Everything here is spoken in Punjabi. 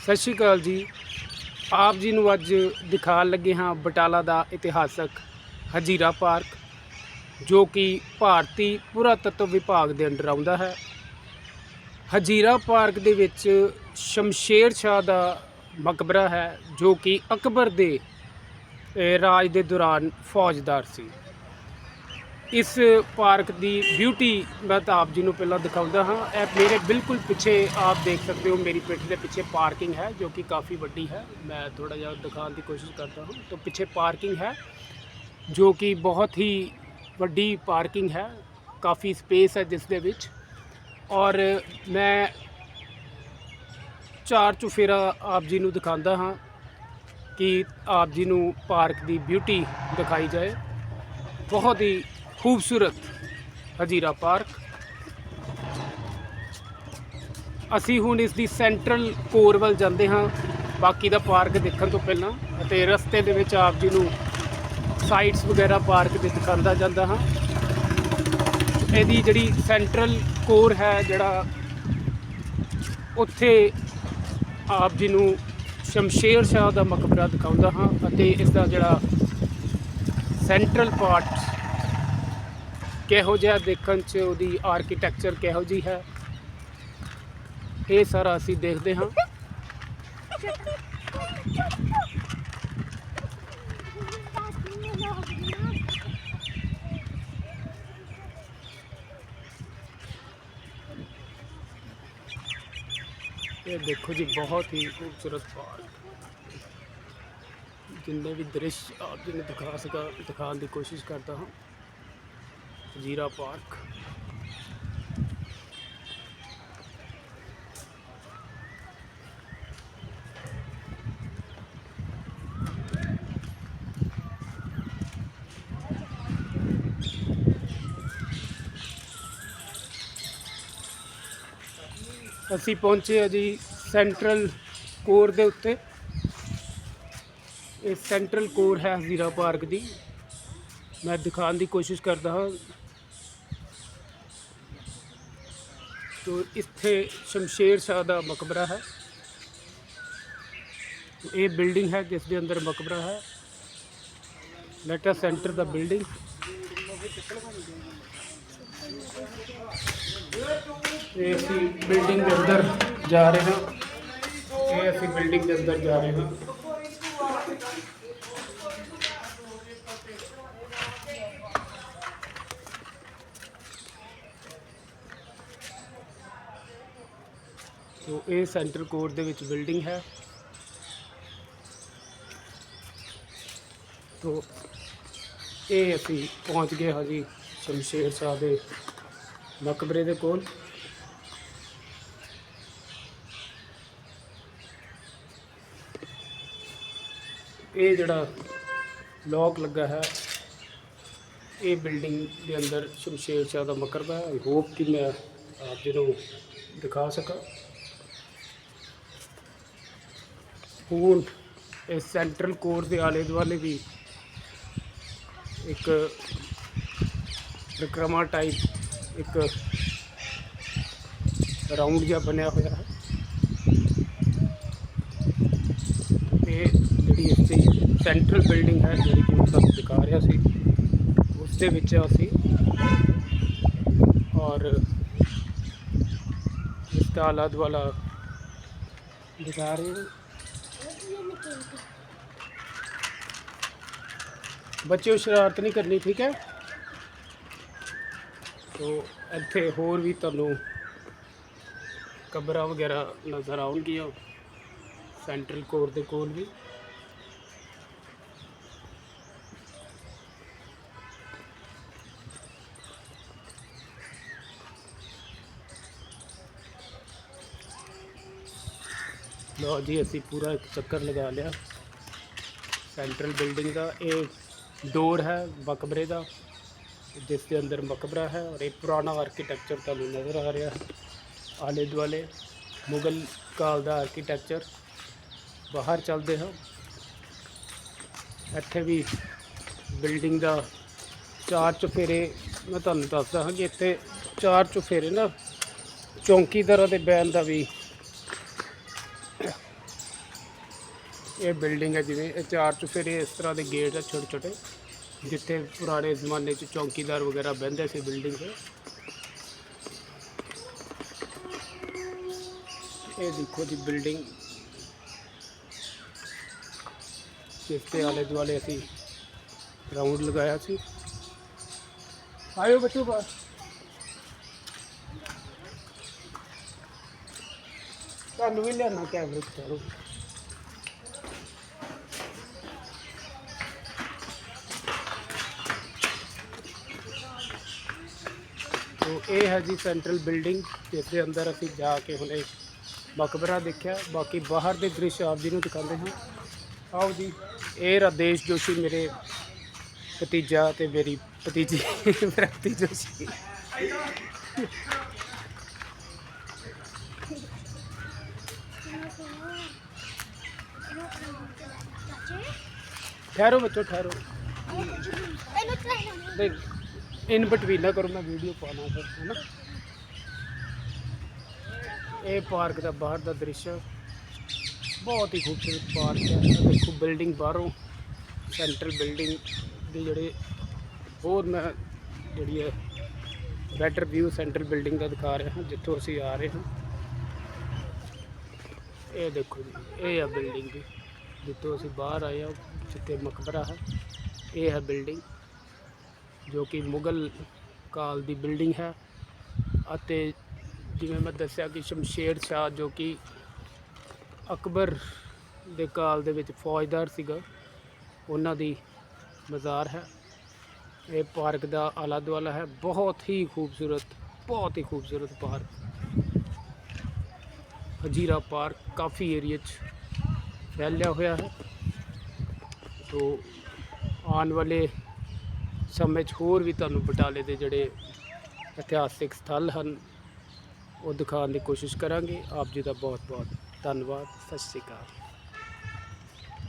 ਸਤਿ ਸ਼੍ਰੀ ਅਕਾਲ ਜੀ। ਆਪ ਜੀ ਨੂੰ ਅੱਜ ਦਿਖਾਉਣ ਲੱਗੇ ਹਾਂ ਬਟਾਲਾ ਦਾ ਇਤਿਹਾਸਕ ਹਜੀਰਾ ਪਾਰਕ, ਜੋ ਕਿ ਭਾਰਤੀ ਪੁਰਾਤੱਤਵ ਵਿਭਾਗ ਦੇ ਅੰਡਰ ਆਉਂਦਾ ਹੈ। ਹਜੀਰਾ ਪਾਰਕ ਦੇ ਵਿੱਚ ਸ਼ਮਸ਼ੇਰ ਸ਼ਾਹ ਦਾ ਮਕਬਰਾ ਹੈ, ਜੋ ਕਿ ਅਕਬਰ ਦੇ ਰਾਜ ਦੇ ਦੌਰਾਨ ਫੌਜਦਾਰ ਸੀ। ਇਸ ਪਾਰਕ ਦੀ ਬਿਊਟੀ ਮੈਂ ਤਾਂ ਆਪ ਜੀ ਨੂੰ ਪਹਿਲਾਂ ਦਿਖਾਉਂਦਾ ਹਾਂ। ਇਹ ਮੇਰੇ ਬਿਲਕੁਲ ਪਿੱਛੇ ਆਪ ਦੇਖ ਸਕਦੇ ਹੋ, ਮੇਰੀ ਪਿੱਠ ਦੇ ਪਿੱਛੇ ਪਾਰਕਿੰਗ ਹੈ, ਜੋ ਕਿ ਕਾਫੀ ਵੱਡੀ ਹੈ। ਮੈਂ ਥੋੜਾ ਜਿਹਾ ਦਿਖਾਉਣ ਦੀ ਕੋਸ਼ਿਸ਼ ਕਰਦਾ ਹਾਂ। ਤਾਂ ਪਿੱਛੇ ਪਾਰਕਿੰਗ ਹੈ, ਜੋ ਕਿ ਬਹੁਤ ਹੀ ਵੱਡੀ ਪਾਰਕਿੰਗ ਹੈ, ਕਾਫੀ ਸਪੇਸ ਹੈ ਜਿਸ ਦੇ ਵਿੱਚ। ਔਰ ਮੈਂ ਚਾਰ ਚੁਫੇਰਾ ਆਪ ਜੀ ਨੂੰ ਦਿਖਾਉਂਦਾ ਹਾਂ ਕਿ ਆਪ ਜੀ ਨੂੰ ਪਾਰਕ ਦੀ ਬਿਊਟੀ ਦਿਖਾਈ ਜਾਏ। ਬਹੁਤ ਹੀ ਖੂਬਸੂਰਤ ਹਜੀਰਾ ਪਾਰਕ। ਅਸੀਂ ਹੁਣ ਇਸ ਦੀ ਸੈਂਟਰਲ ਕੋਰ ਵੱਲ ਜਾਂਦੇ ਹਾਂ। ਬਾਕੀ ਦਾ ਪਾਰਕ ਦੇਖਣ ਤੋਂ ਪਹਿਲਾਂ ਅਤੇ ਰਸਤੇ ਦੇ ਵਿੱਚ ਆਪ ਜੀ ਨੂੰ ਸਾਈਟਸ ਵਗੈਰਾ ਪਾਰਕ ਦੇ ਦਿਖਾਉਂਦਾ ਜਾਂਦਾ ਹਾਂ। ਇਹਦੀ ਜਿਹੜੀ ਸੈਂਟਰਲ ਕੋਰ ਹੈ ਜਿਹੜਾ ਉੱਥੇ ਆਪ ਜੀ ਨੂੰ ਸ਼ਮਸ਼ੇਰ ਸ਼ਾਹ ਦਾ ਮਕਬਰਾ ਦਿਖਾਉਂਦਾ ਹਾਂ ਅਤੇ ਇਸ ਦਾ ਜਿਹੜਾ ਸੈਂਟਰਲ ਪਾਰਟ ਕਿਹੋ ਜਿਹਾ ਦੇਖਣ 'ਚ ਉਹਦੀ ਆਰਕੀਟੈਕਚਰ ਕਿਹੋ ਜੀ ਹੈ? ਇਹ ਸਾਰਾ ਅਸੀਂ ਦੇਖਦੇ ਹਾਂ। ਇਹ ਦੇਖੋ ਜੀ, ਬਹੁਤ ਹੀ ਖੂਬਸੂਰਤ ਪਾਰਕ। ਜਿੰਨੇ ਵੀ ਦ੍ਰਿਸ਼ ਆਪ ਜੀ ਨੂੰ ਦਿਖਾ ਸਕਾ ਦਿਖਾਉਣ ਦੀ ਕੋਸ਼ਿਸ਼ ਕਰਦਾ ਹਾਂ। ਜੀਰਾ ਪਾਰਕ ਅਸੀਂ ਪਹੁੰਚੇ ਹਾਂ ਜੀ ਸੈਂਟਰਲ ਕੋਰ ਦੇ ਉੱਤੇ। ਇਹ ਸੈਂਟਰਲ ਕੋਰ ਹੈ ਜ਼ੀਰਾ ਪਾਰਕ ਦੀ। ਮੈਂ ਦਿਖਾਉਣ ਦੀ ਕੋਸ਼ਿਸ਼ ਕਰਦਾ ਹਾਂ। ਤੋ ਇੱਥੇ ਸ਼ਮਸ਼ੇਰ ਸ਼ਾਹ ਦਾ ਮਕਬਰਾ ਹੈ। ਇਹ ਬਿਲਡਿੰਗ ਹੈ ਜਿਸ ਦੇ ਅੰਦਰ ਮਕਬਰਾ ਹੈ। ਲੈਟ ਸੈਂਟਰ ਦਾ ਬਿਲਡਿੰਗ। ਇਹ ਅਸੀਂ ਬਿਲਡਿੰਗ ਦੇ ਅੰਦਰ ਜਾ ਰਹੇ ਹਾਂ। ਇਹ ਅਸੀਂ ਬਿਲਡਿੰਗ ਦੇ ਅੰਦਰ ਜਾ ਰਹੇ ਹਾਂ। ਤੋ ਇਹ ਸੈਂਟਰ ਕੋਰਟ ਦੇ ਵਿੱਚ ਬਿਲਡਿੰਗ ਹੈ। ਤੋ ਇਹ ਅਸੀਂ ਪਹੁੰਚ ਗਏ ਹਾਂ ਜੀ ਸ਼ਮਸ਼ੇਰ ਸ਼ਾਹ ਦੇ ਮਕਬਰੇ ਦੇ ਕੋਲ। ਇਹ ਜਿਹੜਾ ਲੋਕ ਲੱਗਾ ਹੈ, ਇਹ ਬਿਲਡਿੰਗ ਦੇ ਅੰਦਰ ਸ਼ਮਸ਼ੇਰ ਸ਼ਾਹ ਦਾ ਮਕਬਰਾ ਹੈ। ਆਈ ਹੋਪ ਕਿ ਮੈਂ ਆਪ ਜੀ ਨੂੰ ਦਿਖਾ ਸਕਾਂ। ਹੁਣ ਇਸ ਸੈਂਟਰਲ ਕੋਰ ਦੇ ਆਲੇ ਦੁਆਲੇ ਵੀ ਇੱਕ ਵਿਕਰਮਾ ਟਾਈਪ ਇੱਕ ਰਾਉਂਡ ਜਿਹਾ ਬਣਿਆ ਹੋਇਆ ਹੈ। ਇਹ ਜਿਹੜੀ ਇਸ ਦੀ ਸੈਂਟਰਲ ਬਿਲਡਿੰਗ ਹੈ, ਜਿਹੜੀ ਕਿ ਮੈਂ ਤੁਹਾਨੂੰ ਦਿਖਾ ਰਿਹਾ ਸੀ, ਉਸ ਦੇ ਵਿੱਚ ਅਸੀਂ ਔਰ ਇਸ ਦਾ ਆਲਾ ਦੁਆਲਾ ਦਿਖਾ ਰਹੇ ਹਾਂ। ਬੱਚਿਓ, ਸ਼ਰਾਰਤ ਨਹੀਂ ਕਰਨੀ, ਠੀਕ ਹੈ? ਤੋ ਇੱਥੇ ਹੋਰ ਵੀ ਤੁਹਾਨੂੰ ਕਬਰਾਂ ਵਗੈਰਾ ਨਜ਼ਰ ਆਉਣਗੀਆਂ, ਸੈਂਟਰਲ ਕੋਰ ਦੇ ਕੋਲ ਵੀ। ਲਓ ਜੀ, ਅਸੀਂ ਪੂਰਾ ਇੱਕ ਚੱਕਰ ਲਗਾ ਲਿਆ। ਸੈਂਟਰਲ ਬਿਲਡਿੰਗ ਦਾ, ਇਹ ਡੋਰ ਹੈ ਮਕਬਰੇ ਦਾ, ਜਿਸ ਦੇ ਅੰਦਰ ਮਕਬਰਾ ਹੈ ਔਰ ਇਹ ਪੁਰਾਣਾ ਆਰਕੀਟੈਕਚਰ ਤੁਹਾਨੂੰ ਨਜ਼ਰ ਆ ਰਿਹਾ ਹੈ। ਆਲੇ ਦੁਆਲੇ ਮੁਗਲ ਕਾਲ ਦਾ ਆਰਕੀਟੈਕਚਰ ਬਾਹਰ ਚੱਲਦੇ ਹਾਂ। ਇੱਥੇ ਵੀ ਬਿਲਡਿੰਗ ਦਾ ਚਾਰ ਚੁਫੇਰੇ, ਮੈਂ ਤੁਹਾਨੂੰ ਦੱਸਦਾ ਹਾਂ ਕਿ ਇੱਥੇ ਚਾਰ ਚੁਫੇਰੇ ਨਾ ਚੌਂਕੀਦਾਰਾਂ ਦੇ ਬੈਨ ਦਾ ਵੀ ਇਹ ਬਿਲਡਿੰਗ ਹੈ ਜਿਵੇਂ ਇਹ ਚਾਰ ਚੁਫੇਰੇ ਇਸ ਤਰ੍ਹਾਂ ਦੇ ਗੇਟ ਆ ਛੋਟੇ ਛੋਟੇ, ਜਿੱਥੇ ਪੁਰਾਣੇ ਜ਼ਮਾਨੇ 'ਚ ਚੌਕੀਦਾਰ ਵਗੈਰਾ ਬਹਿੰਦੇ ਸੀ ਬਿਲਡਿੰਗ 'ਤੇ। ਇਹ ਦੇਖੋ ਜੀ ਬਿਲਡਿੰਗ ਜਿਸ ਦੇ ਆਲੇ ਦੁਆਲੇ ਅਸੀਂ ਰਾਉਂਡ ਲਗਾਇਆ ਸੀ। ਆਇਓ ਬੱਚੋ ਬਾਹਰ। ਤੁਹਾਨੂੰ ਵੀ ਲਿਆਣਾ ਕੈਮਰੇ ਚਲੋ। ਇਹ ਹੈ ਜੀ ਸੈਂਟਰਲ ਬਿਲਡਿੰਗ ਜਿਸ ਦੇ ਅੰਦਰ ਅਸੀਂ ਜਾ ਕੇ ਹੁਣੇ ਮਕਬਰਾ ਦੇਖਿਆ। ਬਾਕੀ ਬਾਹਰ ਦੇ ਦ੍ਰਿਸ਼ ਆਪ ਜੀ ਨੂੰ ਦਿਖਾਉਂਦੇ ਹਾਂ। ਆਓ ਜੀ ਇਹ ਰਾਦੇਸ਼ ਜੋਸ਼ੀ ਮੇਰੇ ਭਤੀਜਾ ਤੇ ਮੇਰੀ ਭਤੀਜੀ ਮੇਰਾ ਭਤੀਜਾ ਸੀ ਠਹਿਰੋ ਬੱਚੋ ਠਹਿਰੋ। ਦੇਖ। ਇਨ ਬਿਟਵੀਨ ਨਾ ਕਰੋ, ਮੈਂ ਵੀਡੀਓ ਪਾਣਾ ਫਿਰ ਹੈ ਨਾ ਇਹ ਪਾਰਕ ਦਾ ਬਾਹਰ ਦਾ ਦ੍ਰਿਸ਼ ਬਹੁਤ ਹੀ ਖੂਬਸੂਰਤ ਪਾਰਕ ਹੈ। ਦੇਖੋ, ਬਿਲਡਿੰਗ ਬਾਹਰੋਂ, ਸੈਂਟਰਲ ਬਿਲਡਿੰਗ ਦੇ ਜਿਹੜੇ ਹੋਰ ਮੈਂ ਜਿਹੜੀ ਹੈ, ਬੈਟਰ ਵਿਊ ਸੈਂਟਰਲ ਬਿਲਡਿੰਗ ਦਾ ਦਿਖਾ ਰਿਹਾ ਹਾਂ, ਜਿੱਥੋਂ ਅਸੀਂ ਆ ਰਹੇ ਹਾਂ। ਇਹ ਦੇਖੋ ਜੀ, ਇਹ ਹੈ ਬਿਲਡਿੰਗ ਜੀ, ਜਿੱਥੋਂ ਅਸੀਂ ਬਾਹਰ ਆਏ ਹਾਂ, ਜਿੱਥੇ ਮਕਬਰਾ ਹੈ, ਇਹ ਹੈ ਬਿਲਡਿੰਗ। ਜੋ ਕਿ ਮੁਗਲ ਕਾਲ ਦੀ ਬਿਲਡਿੰਗ ਹੈ ਅਤੇ ਜਿਵੇਂ ਮੈਂ ਦੱਸਿਆ ਕਿ ਸ਼ਮਸ਼ੇਰ ਸ਼ਾਹ ਜੋ ਕਿ ਅਕਬਰ ਦੇ ਕਾਲ ਦੇ ਵਿੱਚ ਫੌਜਦਾਰ ਸੀਗਾ, ਉਹਨਾਂ ਦੀ ਮਜ਼ਾਰ ਹੈ। ਇਹ ਪਾਰਕ ਦਾ ਆਲਾ ਦੁਆਲਾ ਹੈ। ਬਹੁਤ ਹੀ ਖੂਬਸੂਰਤ, ਬਹੁਤ ਹੀ ਖੂਬਸੂਰਤ ਪਾਰਕ। ਹਜੀਰਾ ਪਾਰਕ ਕਾਫੀ ਏਰੀਆ 'ਚ ਫੈਲਿਆ ਹੋਇਆ ਹੈ। ਤੋ ਆਉਣ ਵਾਲੇ ਸਮੇਂ 'ਚ ਹੋਰ ਵੀ ਤੁਹਾਨੂੰ ਬਟਾਲੇ ਦੇ ਜਿਹੜੇ ਇਤਿਹਾਸਿਕ ਸਥਲ ਹਨ, ਉਹ ਦਿਖਾਉਣ ਦੀ ਕੋਸ਼ਿਸ਼ ਕਰਾਂਗੇ। ਆਪ ਜੀ ਦਾ ਬਹੁਤ ਬਹੁਤ ਧੰਨਵਾਦ। ਸਤਿ ਸ਼੍ਰੀ ਅਕਾਲ।